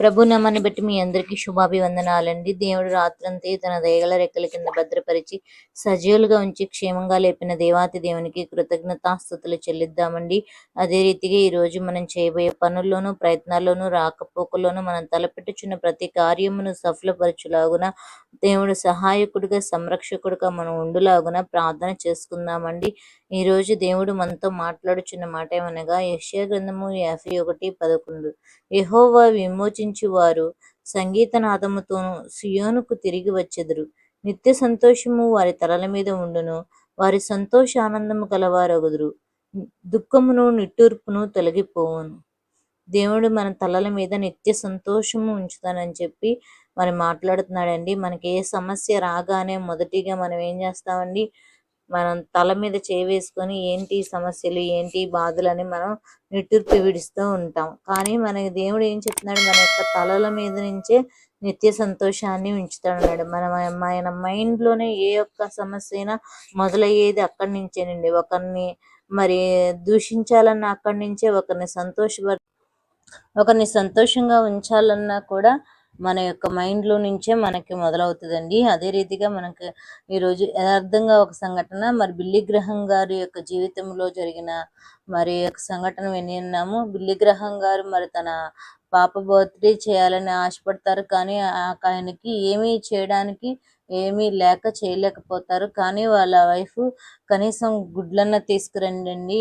ప్రభు నమ్మని బట్టి మీ అందరికీ శుభాభివందనాలండి. దేవుడు రాత్రంతా తన దయగల రెక్కల కింద భద్రపరిచి సజీవులుగా ఉంచి క్షేమంగా లేపిన దేవాతి దేవునికి కృతజ్ఞతాస్థుతులు చెల్లిద్దామండి. అదే రీతిగా ఈ రోజు మనం చేయబోయే పనుల్లోనూ ప్రయత్నాల్లోనూ రాకపోకల్లోనూ మనం తలపెట్టుచున్న ప్రతి కార్యమును సఫలపరచులాగున దేవుడు సహాయకుడిగా సంరక్షకుడిగా మనం ఉండులాగున ప్రార్థన చేసుకుందామండి. ఈ రోజు దేవుడు మనతో మాట్లాడుచున్న మాట ఏమనగా యశ్యా గ్రంథము యాభై ఒకటి పదకొండు. యహోవా విమోచించు వారు సంగీతనాదముతోను సియోనుకు తిరిగి వచ్చెదరు. నిత్య సంతోషము వారి తలల మీద ఉండును వారి సంతోష ఆనందము కలవారగుదురు దుఃఖమును నిట్టూర్పును తొలగిపోవును. దేవుడు మన తలల మీద నిత్య సంతోషము ఉంచుతానని చెప్పి మరి మాట్లాడుతున్నాడండి. మనకి ఏ సమస్య రాగానే మొదటిగా మనం ఏం చేస్తామండి? మనం తల మీద చేయి వేసుకొని ఏంటి సమస్యలు ఏంటి బాధలు అని మనం నిట్టూర్పు విడుస్తూ ఉంటాం. కానీ మనకి దేవుడు ఏం చెప్తున్నాడు? మన యొక్క తలల మీద నుంచే నిత్య సంతోషాన్ని ఉంచుతాడు మన మన మైండ్లోనే ఏ ఒక్క సమస్య అయినా మొదలయ్యేది అక్కడి నుంచేనండి. ఒకరిని మరి దూషించాలన్నా అక్కడి నుంచే ఒకరిని సంతోషప ఒకరిని సంతోషంగా ఉంచాలన్నా కూడా మన యొక్క మైండ్లో నుంచే మనకి మొదలవుతుందండి. అదే రీతిగా మనకి ఈరోజు యథార్థంగా ఒక సంఘటన మరి బిల్లి గ్రహం గారి యొక్క జీవితంలో జరిగిన మరి యొక్క సంఘటన విని ఉన్నాము. బిల్లి గ్రహం గారు మరి తన పాప బర్త్డే చేయాలని ఆశపడతారు. కానీ ఆయనకి ఏమీ చేయడానికి ఏమీ లేక చేయలేకపోతారు. కానీ వాళ్ళ వైఫ్ కనీసం గుడ్లన్న తీసుకురండి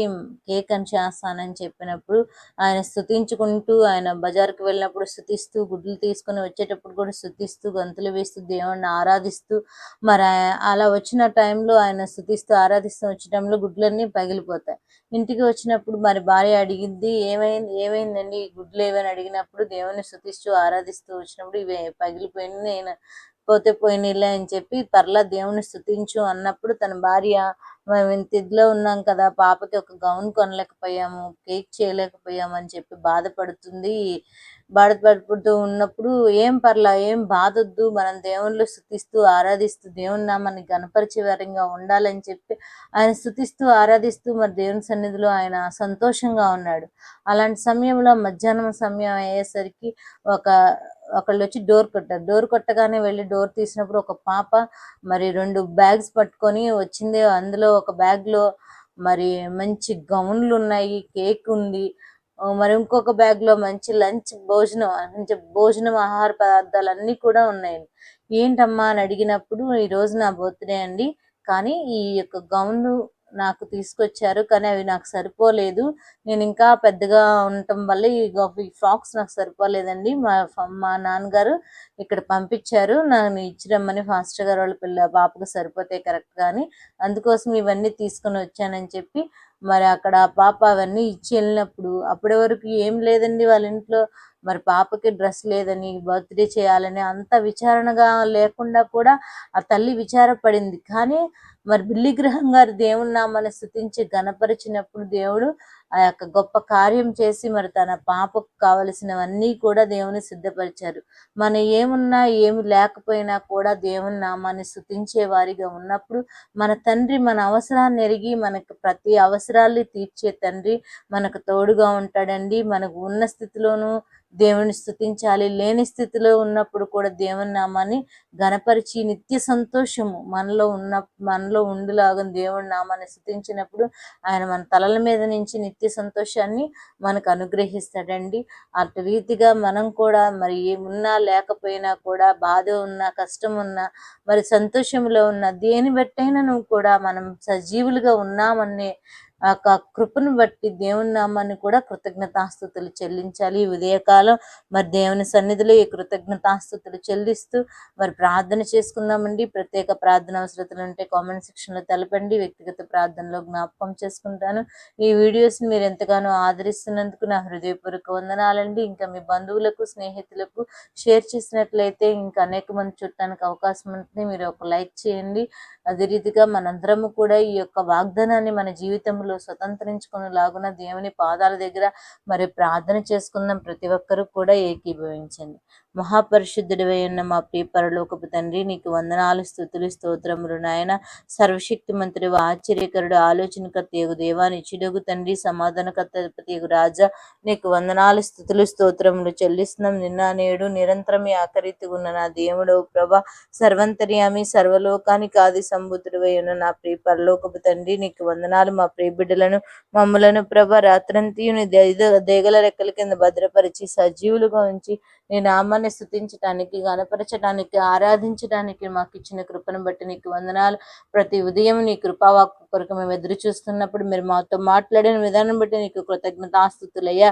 కేక్ అని చేస్తానని చెప్పినప్పుడు ఆయన స్థుతించుకుంటూ ఆయన బజార్కి వెళ్ళినప్పుడు స్థుతిస్తూ గుడ్లు తీసుకుని వచ్చేటప్పుడు కూడా స్థుతిస్తూ గంతులు వేస్తూ దేవుణ్ణి ఆరాధిస్తూ మరి అలా వచ్చిన టైంలో ఆయన స్థుతిస్తూ ఆరాధిస్తూ వచ్చే టైంలో గుడ్లన్నీ పగిలిపోతాయి. ఇంటికి వచ్చినప్పుడు మరి భార్య అడిగింది ఏమైంది ఏమైందండి? గుడ్లు ఏమైనా అడిగినప్పుడు దేవుని స్థుతిస్తూ ఆరాధిస్తూ వచ్చినప్పుడు ఇవి పగిలిపోయింది నేను పోతే పోయినలే అని చెప్పి పర్లా దేవుని స్థుతించు అన్నప్పుడు తన భార్య మేము ఇంత ఇదిలో ఉన్నాం కదా పాపకి ఒక గౌన్ కొనలేకపోయాము కేక్ చేయలేకపోయాము అని చెప్పి బాధపడుతుంది. బాధపడుతూ ఉన్నప్పుడు ఏం పర్లా ఏం బాధొద్దు మనం దేవుళ్ళు స్థుతిస్తూ ఆరాధిస్తూ దేవుని నామాన్ని గణపరిచే వారంగా ఉండాలని చెప్పి ఆయన స్థుతిస్తూ ఆరాధిస్తూ మరి దేవుని సన్నిధిలో ఆయన సంతోషంగా ఉన్నాడు. అలాంటి సమయంలో మధ్యాహ్నం సమయం అయ్యేసరికి ఒక ఒకళ్ళు వచ్చి డోర్ కొట్టారు. డోర్ కొట్టగానే వెళ్ళి డోర్ తీసినప్పుడు ఒక పాప మరి రెండు బ్యాగ్స్ పట్టుకొని వచ్చింది. అందులో ఒక బ్యాగ్లో మరి మంచి గౌన్లు ఉన్నాయి కేక్ ఉంది. మరి ఇంకొక బ్యాగ్లో మంచి లంచ్ భోజనం మంచి భోజనం ఆహార పదార్థాలు అన్నీ కూడా ఉన్నాయి. ఏంటమ్మా అని అడిగినప్పుడు ఈ రోజు నా బర్త్డే అండి. కానీ ఈ యొక్క గౌన్లు నాకు తీసుకొచ్చారు కానీ అవి నాకు సరిపోలేదు. నేను ఇంకా పెద్దగా ఉండటం వల్ల ఈ ఫ్రాక్స్ నాకు సరిపోలేదండి. మా మా నాన్నగారు ఇక్కడ పంపించారు. నన్ను ఇచ్చిరమ్మని ఫాస్టర్ గారు వాళ్ళ పిల్ల పాపకు సరిపోతాయి కరెక్ట్ కానీ అందుకోసం ఇవన్నీ తీసుకొని వచ్చానని చెప్పి మరి అక్కడ పాప అవన్నీ ఇచ్చి వెళ్ళినప్పుడు అప్పటి వరకు ఏం లేదండి వాళ్ళ ఇంట్లో. మరి పాపకి డ్రెస్ లేదని బర్త్డే చేయాలని అంత విచారణగా లేకుండా కూడా ఆ తల్లి విచారపడింది. కానీ మరి బిల్లి గ్రహం గారు దేవుని నామాన్ని స్థుతించి గణపరిచినప్పుడు దేవుడు ఆ యొక్క గొప్ప కార్యం చేసి మరి తన పాపకు కావలసినవన్నీ కూడా దేవుని సిద్ధపరిచారు. మన ఏమున్నా ఏమి లేకపోయినా కూడా దేవుని నామాన్ని స్థుతించే వారిగా ఉన్నప్పుడు మన తండ్రి మన అవసరాన్ని ఎరిగి మనకు ప్రతి అవసరాన్ని తీర్చే తండ్రి మనకు తోడుగా ఉంటాడండి. మనకు ఉన్న స్థితిలోనూ దేవుని స్థుతించాలి లేని స్థితిలో ఉన్నప్పుడు కూడా దేవుని నామాన్ని గణపరిచి నిత్య సంతోషము మనలో ఉన్న మనలో ఉండిలాగా దేవుని నామాన్ని స్థుతించినప్పుడు ఆయన మన తలల మీద నుంచి నిత్య సంతోషాన్ని మనకు అనుగ్రహిస్తాడండి. అటు రీతిగా మనం కూడా మరి ఏమున్నా లేకపోయినా కూడా బాధ ఉన్నా కష్టం ఉన్నా మరి సంతోషంలో ఉన్న దేని బట్టైనా నువ్వు కూడా మనం సజీవులుగా ఉన్నామనే ఆ కృపను బట్టి దేవుని నామాన్ని కూడా కృతజ్ఞతాస్థుతులు చెల్లించాలి. ఈ ఉదయకాలం మరి దేవుని సన్నిధిలో ఈ కృతజ్ఞతాస్థుతులు చెల్లిస్తూ మరి ప్రార్థన చేసుకుందామండి. ప్రత్యేక ప్రార్థన అవసరతలు ఉంటే కామెంట్ సెక్షన్లో తెలపండి. వ్యక్తిగత ప్రార్థనలో జ్ఞాపకం చేసుకుంటాను. ఈ వీడియోస్ని మీరు ఎంతగానో ఆదరిస్తున్నందుకు నా హృదయపూర్వక వందనాలండి. ఇంకా మీ బంధువులకు స్నేహితులకు షేర్ చేసినట్లయితే ఇంకా అనేక మంది చూడటానికి అవకాశం ఉంటుంది. మీరు ఒక లైక్ చేయండి. అదే రీతిగా మనందరము కూడా ఈ యొక్క వాగ్దానాన్ని మన జీవితంలో స్వతంత్రించుకుని లాగున దేవుని పాదాల దగ్గర మరి ప్రార్థన చేసుకుందాం ప్రతి ఒక్కరూ కూడా ఏకీభవించండి. మహాపరిశుద్ధుడివై ఉన్న మా ప్రియ పరలోకపు తండ్రి నీకు వందనాలు స్థుతులు స్తోత్రములు నాయన. సర్వశక్తి మంత్రి ఆశ్చర్యకరుడు ఆలోచనకర్త యగు దేవా నిచ్చుడగు తండ్రి సమాధానకర్త యగు రాజా. నీకు వందనాలు స్థుతులు స్తోత్రములు చెల్లిస్తున్నాం. నిన్న నేడు నిరంతరం ఆకరితి ఉన్న నా దేవుడు ప్రభ. సర్వంతర్యామి సర్వలోకానికి ఆది సంబుద్ధుడివై ఉన్న నా ప్రియ పరలోకపు తండ్రి నీకు వందనాలు మా ప్రియ బిడ్డలను మమ్మలను ప్రభ. రాత్రంతీయుని దేగల రెక్కల కింద భద్రపరిచి సజీవులుగా ఉంచి నీ నామాన్ని స్థుతించడానికి గనపరచడానికి ఆరాధించడానికి మాకు ఇచ్చిన కృపను బట్టి నీకు వందనాలు. ప్రతి ఉదయం నీ కృపావాక్కు కొరకు మేము ఎదురు చూస్తున్నప్పుడు మీరు మాతో మాట్లాడిన విధానం బట్టి నీకు కృతజ్ఞతాస్థుతులయ్యా.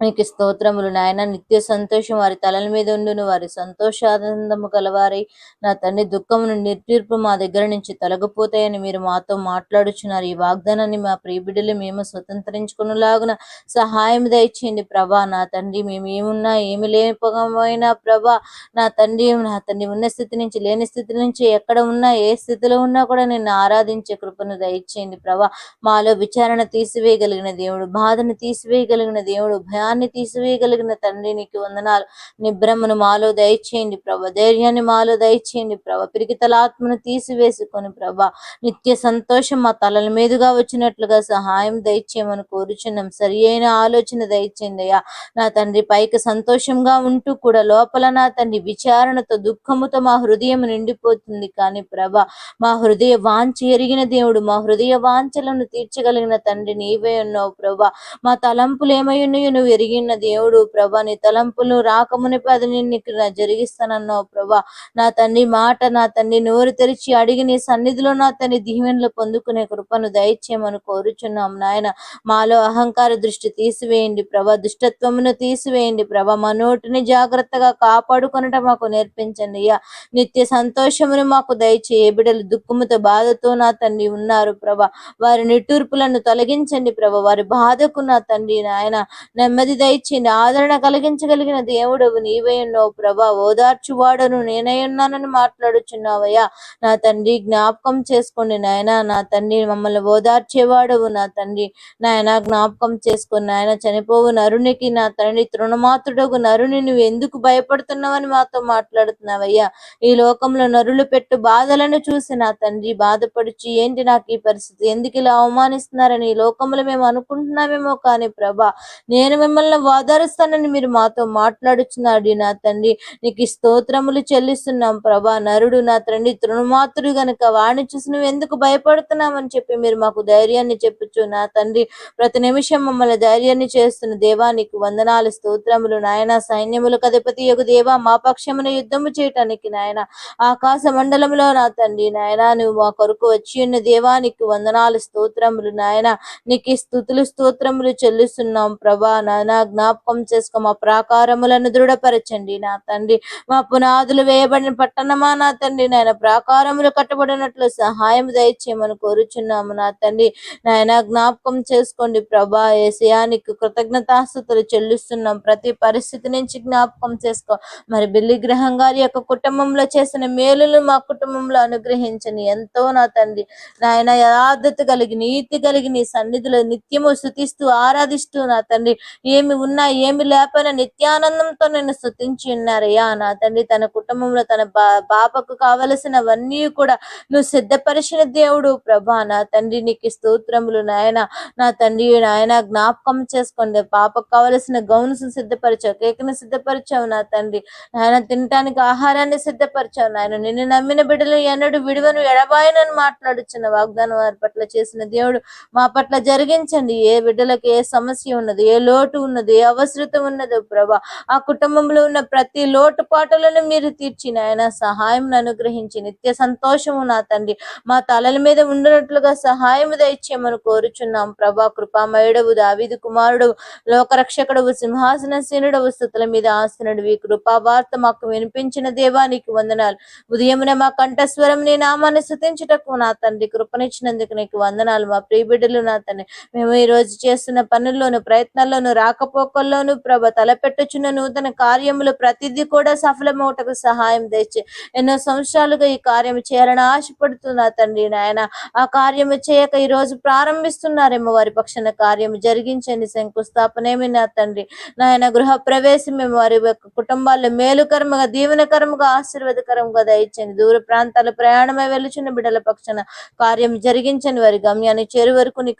నీకు స్తోత్రములు నాయన. నిత్య సంతోషం వారి తలల మీద ఉండును. వారి సంతోషానందము గలవారి నా తండ్రి దుఃఖమును నిర్తీర్పు మా దగ్గర నుంచి తొలగిపోతాయని మీరు మాతో మాట్లాడుచున్నారు. ఈ వాగ్దానాన్ని మా ప్రియబిడ్డలు మేము స్వతంత్రించుకునేలాగున సహాయం దయచేయండి. ప్రభా నా తండ్రి మేము ఏమున్నా ఏమి లేకపోయినా ప్రభా నా తండ్రి నా తండ్రి ఉన్న స్థితి నుంచి లేని స్థితి నుంచి ఎక్కడ ఉన్నా ఏ స్థితిలో ఉన్నా కూడా నేను ఆరాధించే కృపను దయచేయండి. ప్రభా మాలో విచారణ తీసివేయగలిగిన దేవుడు బాధను తీసివేయగలిగిన దేవుడు భయా భయాన్ని తీసివేయగలిగిన తండ్రి నీకు వందనాలు. నిబ్రహ్మను మాలో దయచేయండి ప్రభ. ధైర్యాన్ని మాలో దయచేయండి ప్రభ. పిరికితలాత్మను తీసివేసుకొని ప్రభ. నిత్య సంతోషం మా తలల మీదుగా వచ్చినట్లుగా సహాయం దయచేయమని కోరుచున్నాం. సరి అయిన ఆలోచన దయచేయండి అయ్యా. నా తండ్రి పైకి సంతోషంగా ఉంటూ కూడా లోపల నా తండ్రి విచారణతో దుఃఖముతో మా హృదయం నిండిపోతుంది. కానీ ప్రభ మా హృదయ వాంఛ ఎరిగిన దేవుడు మా హృదయ వాంఛలను తీర్చగలిగిన తండ్రి నీవే ఉన్నావు ప్రభా. మా తలంపులు ఏమై ఉన్నాయో నువ్వు జరిగిన దేవుడు ప్రభా నీ తలంపులు రాకముని పది నీకు జరిగిస్తానన్నావు ప్రభా. నా తండ్రి మాట నా తండ్రి నోరు తెరిచి అడిగి నీ సన్నిధిలో నా తండ్రి దీవెనలు పొందుకునే కృపను దయచేయమని కోరుచున్నాం నాయన. మాలో అహంకార దృష్టి తీసివేయండి ప్రభా దుష్టత్వమును తీసివేయండి ప్రభా. మా నోటిని జాగ్రత్తగా కాపాడుకొనట మాకు నేర్పించండి అయ్యా. నిత్య సంతోషమును మాకు దయచేయ. బిడ్డలు దుఃఖముతో బాధతో నా తండ్రి ఉన్నారు ప్రభా. వారి నిట్టూర్పులను తొలగించండి ప్రభా. వారి బాధకు నా తండ్రి నాయన నెమ్మది దయచింది ఆదరణ కలిగించగలిగిన దేవుడవు నీవే ఉన్నావు ప్రభా. ఓదార్చువాడను నేనే ఉన్నానని మాట్లాడుచున్నావయ్యా. నా తండ్రి జ్ఞాపకం చేసుకోండి నాయన. నా తండ్రి మమ్మల్ని ఓదార్చేవాడవు నా తండ్రి. నాయన జ్ఞాపకం చేసుకుని నాయన. చనిపోవు నరునికి నా తండ్రి తృణమాత్రుడగు నరుని. నువ్వు ఎందుకు భయపడుతున్నావని మాతో మాట్లాడుతున్నావయ్యా. ఈ లోకంలో నరులు పెట్టు బాధలను చూసి నా తండ్రి బాధపడిచి ఏంటి నాకు ఈ పరిస్థితి? ఎందుకు ఇలా అవమానిస్తున్నారని ఈ లోకంలో మేము అనుకుంటున్నామేమో కానీ ప్రభా నేను మిమ్మల్ని వాదారుస్తానని మీరు మాతో మాట్లాడుచున్నాడు నా తండ్రి. నీకు స్తోత్రములు చెల్లిస్తున్నాం ప్రభా. నరుడు నా తండ్రి తృణమాతుడు గనుక వాణి చూసి నువ్వు ఎందుకు భయపడుతున్నామని చెప్పి మీరు మాకు ధైర్యాన్ని చెప్పచ్చు నా తండ్రి. ప్రతి నిమిషం మమ్మల్ని ధైర్యాన్ని చేస్తున్న దేవా నీకు వందనాలు స్తోత్రములు నాయన. సైన్యములు కదపతి యొక్క దేవా మా పక్షమున యుద్ధము చేయటానికి నాయన. ఆకాశ మండలంలో నా తండ్రి నాయన నువ్వు మా కొరకు వచ్చి ఉన్న దేవా నీకు వందనాలు స్తోత్రములు నాయన. నీకు స్థుతులు స్తోత్రములు చెల్లిస్తున్నాం ప్రభా. నాయన జ్ఞాపకం చేసుకో. మా ప్రాకారములను దృఢపరచండి నా తండ్రి. మా పునాదులు వేయబడిన పట్టణమా నా తండ్రి? నాయన ప్రాకారములు కట్టబడినట్లు సహాయం దయచేయమని కోరుచున్నాము నా తండ్రి. నాయన జ్ఞాపకం చేసుకోండి ప్రభా. ఏసయానికి కృతజ్ఞతాస్థుతులు చెల్లిస్తున్నాం. ప్రతి పరిస్థితి నుంచి జ్ఞాపకం చేసుకో. మరి బిల్లి గ్రహం గారి యొక్క కుటుంబంలో చేసిన మేలులు మా కుటుంబంలో అనుగ్రహించని ఎంతో నా తండ్రి. నాయన యథార్థత కలిగి నీతి కలిగి నీ సన్నిధిలో నిత్యము శుతిస్తూ ఆరాధిస్తూ నా తండ్రి. ఏమి ఉన్నా ఏమి లేకపోయినా నిత్యానందంతో నేను స్థుతించి ఉన్నారయ్యా నా తండ్రి తన కుటుంబంలో తన బా పాపకు కావలసినవన్నీ కూడా నువ్వు సిద్ధపరిచిన దేవుడు. ప్రభా నా తండ్రి నీకు స్తోత్రములు నాయన. నా తండ్రి నాయన జ్ఞాపకం చేసుకోండి. పాపకు కావలసిన గౌన్స్ సిద్ధపరిచావు కేకను సిద్ధపరిచావు నా తండ్రి. నాయన తినటానికి ఆహారాన్ని సిద్ధపరిచావు నాయన. నిన్ను నమ్మిన బిడ్డలు ఎన్నడు విడువను ఎడబాయనని మాట్లాడుచున్న వాగ్దానం వారి పట్ల చేసిన దేవుడు మా పట్ల జరిగించండి. ఏ బిడ్డలకు ఏ సమస్య ఉన్నది ఏ లోటు ఉన్నది ఏ అవసరత ఉన్నదో ప్రభా. ఆ కుటుంబంలో ఉన్న ప్రతి లోటు పాటలను మీరు తీర్చిన ఆయన సహాయం అనుగ్రహించి నిత్య సంతోషము నా తండ్రి. మా తలల మీద ఉండినట్లుగా సహాయం దయచేయమని కోరుచున్నాం ప్రభా. కృపామయుడవు దావిది కుమారుడు లోకరక్షకుడవు సింహాసనసీనుడవు స్థుతుల మీద ఆసనుడివి. కృపా వార్త మాకు వినిపించిన దేవానికి వందనాలు. ఉదయమున మా కంఠస్వరం నీ నామాన్ని స్థుతించుటకు నా తండ్రి కృపనిచ్చినందుకు నీకు వందనాలు. మా ప్రియబిడ్డలు నా తండ్రి మేము ఈ రోజు చేస్తున్న పనుల్లోను ప్రయత్నాల్లోను రా రాకపోకల్లోను ప్రభ తలపెట్టుచున్న నూతన కార్యములు ప్రతిదీ కూడా సఫలమవుటకు సహాయం తెచ్చి ఎన్నో సంవత్సరాలుగా ఈ కార్యం చేయాలని ఆశపడుతున్నా తండ్రి నాయన. ఆ కార్యము చేయక ఈ రోజు ప్రారంభిస్తున్నారేమో వారి పక్షాన కార్యము జరిగించండి శంకుస్థాపనేమి నా తండ్రి? నాయన గృహ ప్రవేశమేమో వారి యొక్క కుటుంబాల్లో మేలుకరముగా దీవెనకరముగా ఆశీర్వాదకరముగా దయచండి దూర ప్రాంతాల ప్రయాణమై వెళ్ళుచున్న బిడ్డల పక్షాన కార్యం జరిగించండి. వారి గమ్యాన్ని చేరు వరకు నీ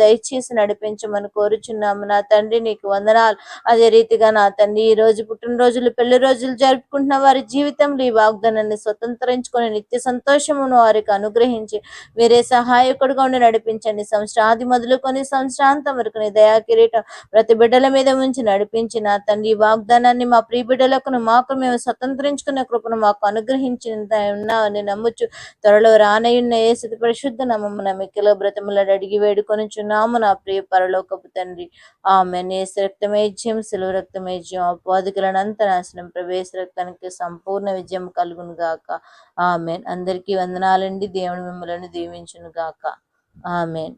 దయచేసి నడిపించమని కోరుచున్నాము నా తండ్రి నీకు వందనాలు. అదే రీతిగా నా తండ్రి ఈ రోజు పుట్టినరోజులు పెళ్ళి రోజులు జరుపుకుంటున్న వారి జీవితంలో ఈ వాగ్దానాన్ని స్వతంత్రించుకొని నిత్య సంతోషమును వారికి అనుగ్రహించి మీరే సహాయకుడుగా ఉండి నడిపించండి. సంవత్సరాది మొదలుకొని సంవత్సరాంతం వరకు నీ దయా కిరీటం ప్రతి బిడ్డల మీద ఉంచి నడిపించి నా తండ్రి ఈ వాగ్దానాన్ని మా ప్రియ బిడ్డలకు మాకు మేము స్వతంత్రించుకునే కృపను మాకు అనుగ్రహించి ఉన్నామని నమ్ముచు త్వరలో రానయున్న స్థితి పరిశుద్ధ నమ్మమున మిక్కిలో బ్రతములను అడిగి వేడుకొని చున్నాము నా ప్రియ పరలోకపు తండ్రి. ఆమె నేస రక్తమేజ్యం సెలవు రక్తమేజ్యం అపాధికులనంత నాశనం ప్రవేశ రక్తానికి సంపూర్ణ విజయం కలుగును గాక. ఆమెన్. అందరికీ వందనాలండి. దేవుని మిమ్మల్ని దీవించును గాక. ఆమెన్.